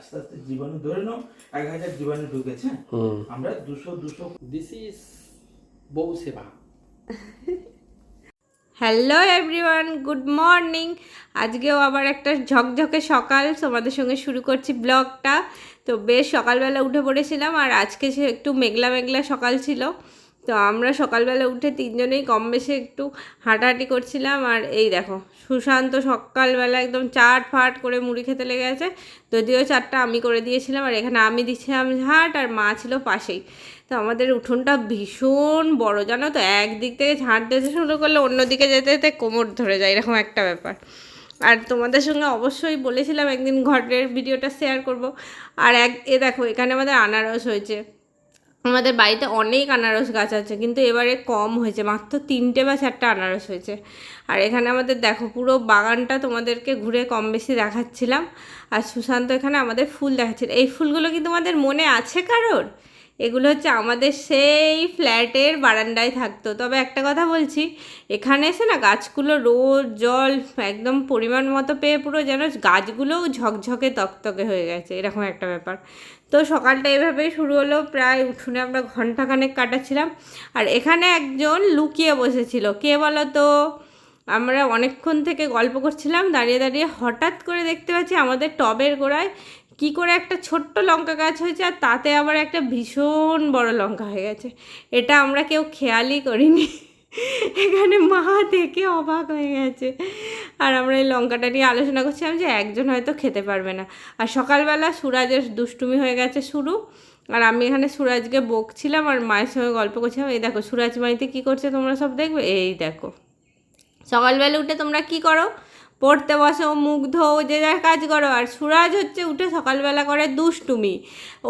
আস্তে আস্তে জীবাণু ধরে নাও এক হাজার জীবাণু ঢুকেছে। আমরা দুশো দুশো দিস ইজ বউ সেবা। হ্যালো এভরিওয়ান গুড মর্নিং আজকেও আবার একটা ঝকঝকে সকাল তোমাদের সঙ্গে শুরু করছি ব্লগটা তো বেশ সকালবেলা উঠে পড়েছিলাম আর আজকে সে একটু মেঘলা মেঘলা সকাল ছিল। তো আমরা সকালবেলা উঠে তিনজনেই কম বেশি একটু হাঁটাহাঁটি করছিলাম আর এই দেখো, সুশান্ত সকালবেলা একদম চাট ফাট করে মুড়ি খেতে লেগে গেছে। যদিও চাটটা আমি করে দিয়েছিলাম আর এখানে আমি দিচ্ছিলাম ঝাঁট আর মা ছিল পাশেই। তো আমাদের উঠোনটা ভীষণ বড়, জানো তো? একদিক থেকে ঝাঁট দিতে শুরু করলে অন্যদিকে যেতে যেতে কোমর ধরে যায়, এরকম একটা ব্যাপার। আর তোমাদের সঙ্গে অবশ্যই বলেছিলাম একদিন ঘরের ভিডিওটা শেয়ার করব। আর এক, এ দেখো, এখানে আমাদের আনারস হয়েছে। আমাদের বাড়িতে অনেক আনারস গাছ আছে, কিন্তু এবারে কম হয়েছে, মাত্র তিনটে বা চারটে আনারস হয়েছে। আর এখানে আমাদের দেখো, পুরো বাগানটা তোমাদেরকে ঘুরে কম বেশি দেখাচ্ছিলাম। আর সুশান্ত এখানে আমাদের ফুল দেখাচ্ছিল। এই ফুলগুলো কি তোমাদের মনে আছে কারোর? এগুলো হচ্ছে আমাদের সেই ফ্ল্যাটের বারান্দায় থাকতো। তবে একটা কথা বলছি, এখানে এসে না গাছগুলো রোদ, জল, একদম পরিমাণ মতো পেয়ে পুরো যেন গাছগুলোও ঝকঝকে তকতকে হয়ে গেছে, এরকম একটা ব্যাপার। তো সকালটা এভাবেই শুরু হলো, প্রায় উঠোনে আমরা ঘন্টাখানেক কাটাচ্ছিলাম। আর এখানে একজন লুকিয়ে বসেছিল, কে বলো তো আমরা অনেকক্ষণ থেকে গল্প করছিলাম, দাঁড়িয়ে দাঁড়িয়ে হঠাৎ করে দেখতে পাচ্ছি আমাদের টবের গোড়ায় কি করে একটা ছোট্ট লঙ্কা গাছ হয়েছে আর তাতে আবার একটা ভীষণ বড় লঙ্কা হয়ে গেছে। এটা আমরা কেউ খেয়ালই করিনি। এখানে মা দেখে অবাক হয়ে গেছে। আর আমরা এই লঙ্কাটা নিয়ে আলোচনা করছিলাম যে একজন হয়তো খেতে পারবে না। আর সকালবেলা সুরাজের দুষ্টুমি হয়ে গেছে শুরু। আর আমি এখানে সুরাজকে বকছিলাম আর মায়ের সঙ্গে গল্প করছিলাম। এই দেখো, সুরাজ মাইতে কী করছে তোমরা সব দেখবে? এই দেখো। সকালবেলা উঠে তোমরা কি করো? পড়তে বসো, মুখ ও যে যার কাজ করো। আর সুরাজ হচ্ছে উঠে সকালবেলা করে দুষ্টুমি।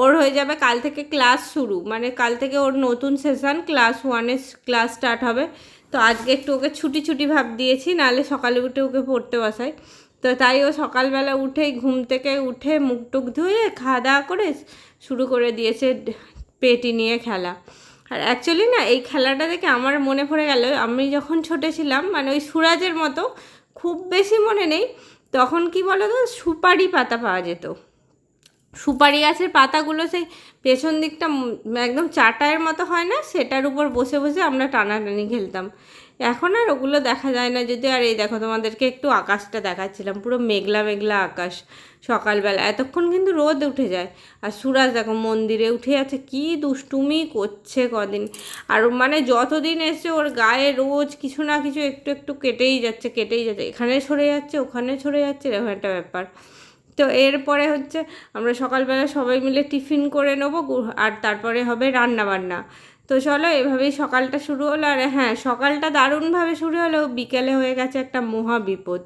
ওর হয়ে যাবে কাল থেকে ক্লাস শুরু। মানে কাল থেকে ওর নতুন সেশন ক্লাস ওয়ানের ক্লাস স্টার্ট হবে। তো আজকে একটু ওকে ছুটি ছুটি ভাব দিয়েছি, নাহলে সকালে উঠে ওকে পড়তে বসাই। তো তাই ও সকালবেলা উঠেই ঘুম থেকে উঠে মুখ টুক ধুয়ে খাওয়া দাওয়া করে শুরু করে দিয়েছে পেটি নিয়ে খেলা। আর অ্যাকচুয়ালি না, এই খেলাটা দেখে আমার মনে পড়ে গেল, আমি যখন ছোটো ছিলাম মানে ওই সুরাজের মতো খুব বেশি মনে নেই। তখন কি বলো তো সুপারি পাতা পাওয়া যেত। সুপারি গাছের পাতাগুলো সেই পেছন দিকটা একদম চাটায়ের মতো হয় না? সেটার উপর বসে বসে আমরা টানাটানি খেলতাম। এখন আর ওগুলো দেখা যায় না। যদি আর এই দেখো তোমাদেরকে একটু আকাশটা দেখাচ্ছিলাম, পুরো মেঘলা মেঘলা আকাশ সকালবেলা। এতক্ষণ কিন্তু রোদ উঠে যায়। আর সুরাজ দেখো মন্দিরে উঠে আছে, কি দুষ্টুমি করছে কদিন। আর মানে যতদিন এসছে ওর গায়ে রোজ কিছু না কিছু একটু একটু কেটেই যাচ্ছে কেটেই যাচ্ছে। এখানে সরে যাচ্ছে, ওখানে সরে যাচ্ছে, এরকম একটা ব্যাপার। তো এরপরে হচ্ছে আমরা সকালবেলা সবাই মিলে টিফিন করে নেব আর তারপরে হবে রান্না বান্না তো চলো, এভাবেই সকালটা শুরু হলো। আর হ্যাঁ সকালটা দারুণভাবে শুরু হলেও বিকেলে হয়ে গেছে একটা মহা বিপদ।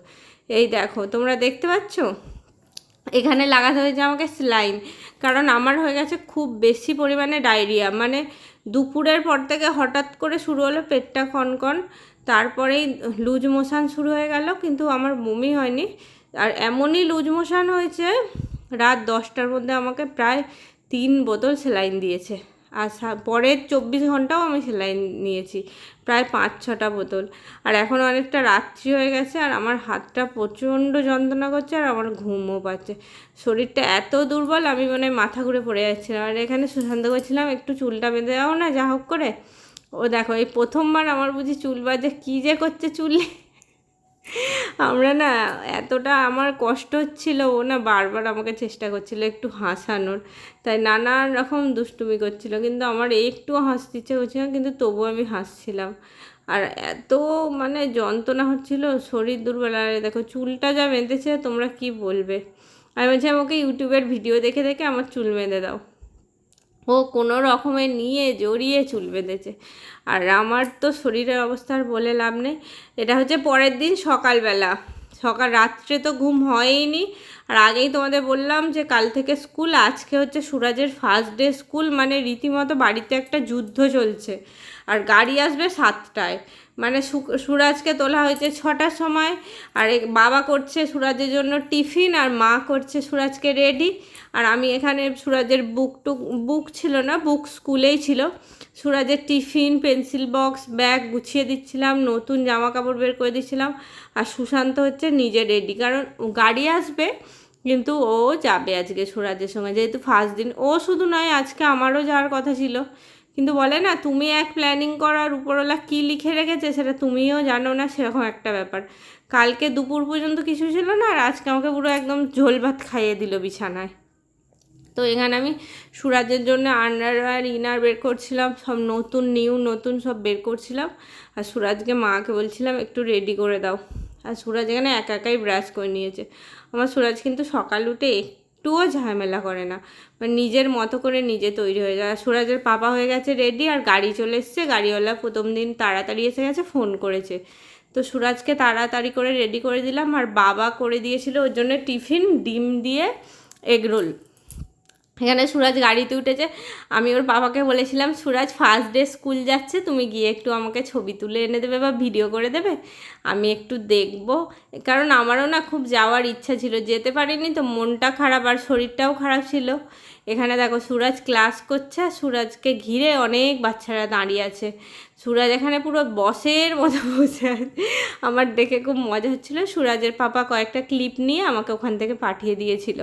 এই দেখো, তোমরা দেখতে পাচ্ছ? এখানে লাগাতে হয়েছে আমাকে স্লাইন কারণ আমার হয়ে গেছে খুব বেশি পরিমাণে ডায়রিয়া মানে দুপুরের পর থেকে হঠাৎ করে শুরু হলো পেটটা কনকন, তারপরেই লুজ মোশান শুরু হয়ে গেল, কিন্তু আমার বমি হয়নি। আর এমনই লুজ মোশান হয়েছে, রাত দশটার মধ্যে আমাকে প্রায় তিন বোতল সেলাইন দিয়েছে। আর পরের চব্বিশ ঘন্টাও আমি সেলাইন নিয়েছি, প্রায় পাঁচ ছটা বোতল। আর এখন অনেকটা রাত্রি হয়ে গেছে আর আমার হাতটা প্রচণ্ড যন্ত্রণা করছে আর আমার ঘুমও পাচ্ছে। শরীরটা এত দুর্বল আমি মানে মাথা ঘুরে পড়ে যাচ্ছিলাম। আর এখানে সুশান্ত করছিলাম, একটু চুলটা বেঁধে দাও না, যা হোক করে। ও দেখো, এই প্রথমবার আমার বুঝি চুল বাজে, কী যে করছে চুলে আমরা না এতটা আমার কষ্ট হচ্ছিল, ও না বারবার আমাকে চেষ্টা করছিল একটু হাসানোর। তাই নানান রকম দুষ্টুমি করছিল, কিন্তু আমার একটু হাসতে ইচ্ছে করছিল, কিন্তু তবুও আমি হাসছিলাম। আর এত মানে যন্ত্রণা হচ্ছিল, শরীর দুর্বল। আর দেখো, চুলটা যা বেঁধেছে, তোমরা কি বলবে? আমি বলছি, আমাকে ইউটিউবের ভিডিও দেখে দেখে আমার চুল বেঁধে দাও। ও কোনো রকমে নিয়ে জড়িয়ে চুল বেঁধেছে। আর আমার তো শরীরের অবস্থার বলে লাভ নেই। এটা হচ্ছে পরের দিন সকালবেলা। সকাল, রাত্রে তো ঘুম হয়নি আর আগেই তোমাদের বললাম যে কাল থেকে স্কুল, আজকে হচ্ছে সুরাজের ফার্স্ট ডে স্কুল মানে রীতিমতো বাড়িতে একটা যুদ্ধ চলছে। আর গাড়ি আসবে সাতটায়। মানে সুরাজকে তোলা হয়েছে ছটার সময়। আর বাবা করছে সুরাজের জন্য টিফিন, আর মা করছে সুরাজকে রেডি আর আমি এখানে সুরাজের বুক টুক বুক ছিল না বুক স্কুলেই ছিল। সুরাজের টিফিন পেন্সিল বক্স ব্যাগ গুছিয়ে দিচ্ছিলাম, নতুন জামা কাপড় বের করে দিচ্ছিলাম। আর সুশান্ত হচ্ছে নিজে রেডি কারণ গাড়ি আসবে কিন্তু ও যাবে আজকে সুরাজের সঙ্গে যেহেতু ফার্স্ট দিন। ও শুধু নয়, আজকে আমারও যাওয়ার কথা ছিল। কিন্তু বলে না, তুমি এক প্ল্যানিং করার উপরওয়ালা কী লিখে রেখেছে সেটা তুমিও জানো না, সেরকম একটা ব্যাপার। কালকে দুপুর পর্যন্ত কিছু ছিল না, আর আজকে আমাকে পুরো একদম ঝোল ভাত খাইয়ে দিল বিছানায়। তো এখানে আমি সুরাজের জন্য আন্ডারওয়্যার ইনার বের করছিলাম, সব নতুন নিউ নতুন সব বের করছিলাম। আর সুরাজকে মাকে বলছিলাম, একটু রেডি করে দাও। আর সুরাজ এখানে একা একাই ব্রাশ করে নিয়েছে। আমার সুরাজ কিন্তু সকাল উঠে একটুও ঝামেলা করে না। মানে নিজের মতো করে নিজে তৈরি হয়ে যায়। সুরাজের পাপা হয়ে গেছে রেডি আর গাড়ি চলে এসছে। গাড়িওয়ালা প্রথম দিন তাড়াতাড়ি এসে গেছে ফোন করেছে। তো সুরাজকে তাড়াতাড়ি করে রেডি করে দিলাম। আর বাবা করে দিয়েছিল ওর জন্য টিফিন, ডিম দিয়ে এগরোল এখানে সুরাজ গাড়িতে উঠেছে। আমি ওর বাবাকে বলেছিলাম, সুরাজ ফার্স্ট ডে স্কুল যাচ্ছে, তুমি গিয়ে একটু আমাকে ছবি তুলে এনে দেবে বা ভিডিও করে দেবে। আমি একটু দেখব। কারণ আমারও না খুব যাওয়ার ইচ্ছা ছিল। যেতে পারিনি তো মনটা খারাপ আর শরীরটাও খারাপ ছিল। এখানে দেখো সুরাজ ক্লাস করছে সুরাজকে ঘিরে অনেক বাচ্চারা দাঁড়িয়ে আছে। সুরাজ এখানে পুরো বসের মতো বসে আছে। আমার দেখে খুব মজা হচ্ছিল। সুরাজের পাপা কয়েকটা ক্লিপ নিয়ে আমাকে ওখান থেকে পাঠিয়ে দিয়েছিল।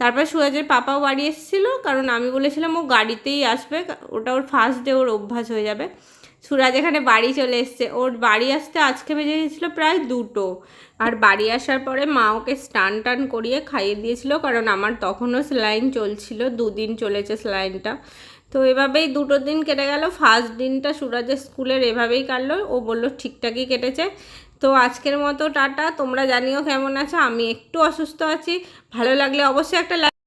তারপর সুরাজের পাপাও বাড়ি এসেছিল, কারণ আমি বলেছিলাম ও গাড়িতেই আসবে ওটা ওর ফার্স্ট ডে ওর অভ্যাস হয়ে যাবে। সুরাজ এখানে বাড়ি চলে এসছে। ওর বাড়ি আসতে আজকে বেজে গেছিল প্রায় দুটো। আর বাড়ি আসার পরে মা ওকে স্টান টান করিয়ে খাইয়ে দিয়েছিল, কারণ আমার তখনও স্যালাইন চলছিল, দুদিন চলেছে স্যালাইনটা তো এভাবেই দুটো দিন কেটে গেল। ফার্স্ট দিনটা সুরাজের স্কুলের এভাবেই কাটলো। ও বলল ঠিকঠাকই কেটেছে। তো আজকের মতো টাটা। তোমরা জানিও কেমন আছো? আমি একটু অসুস্থ আছি। ভালো লাগলে অবশ্যই একটা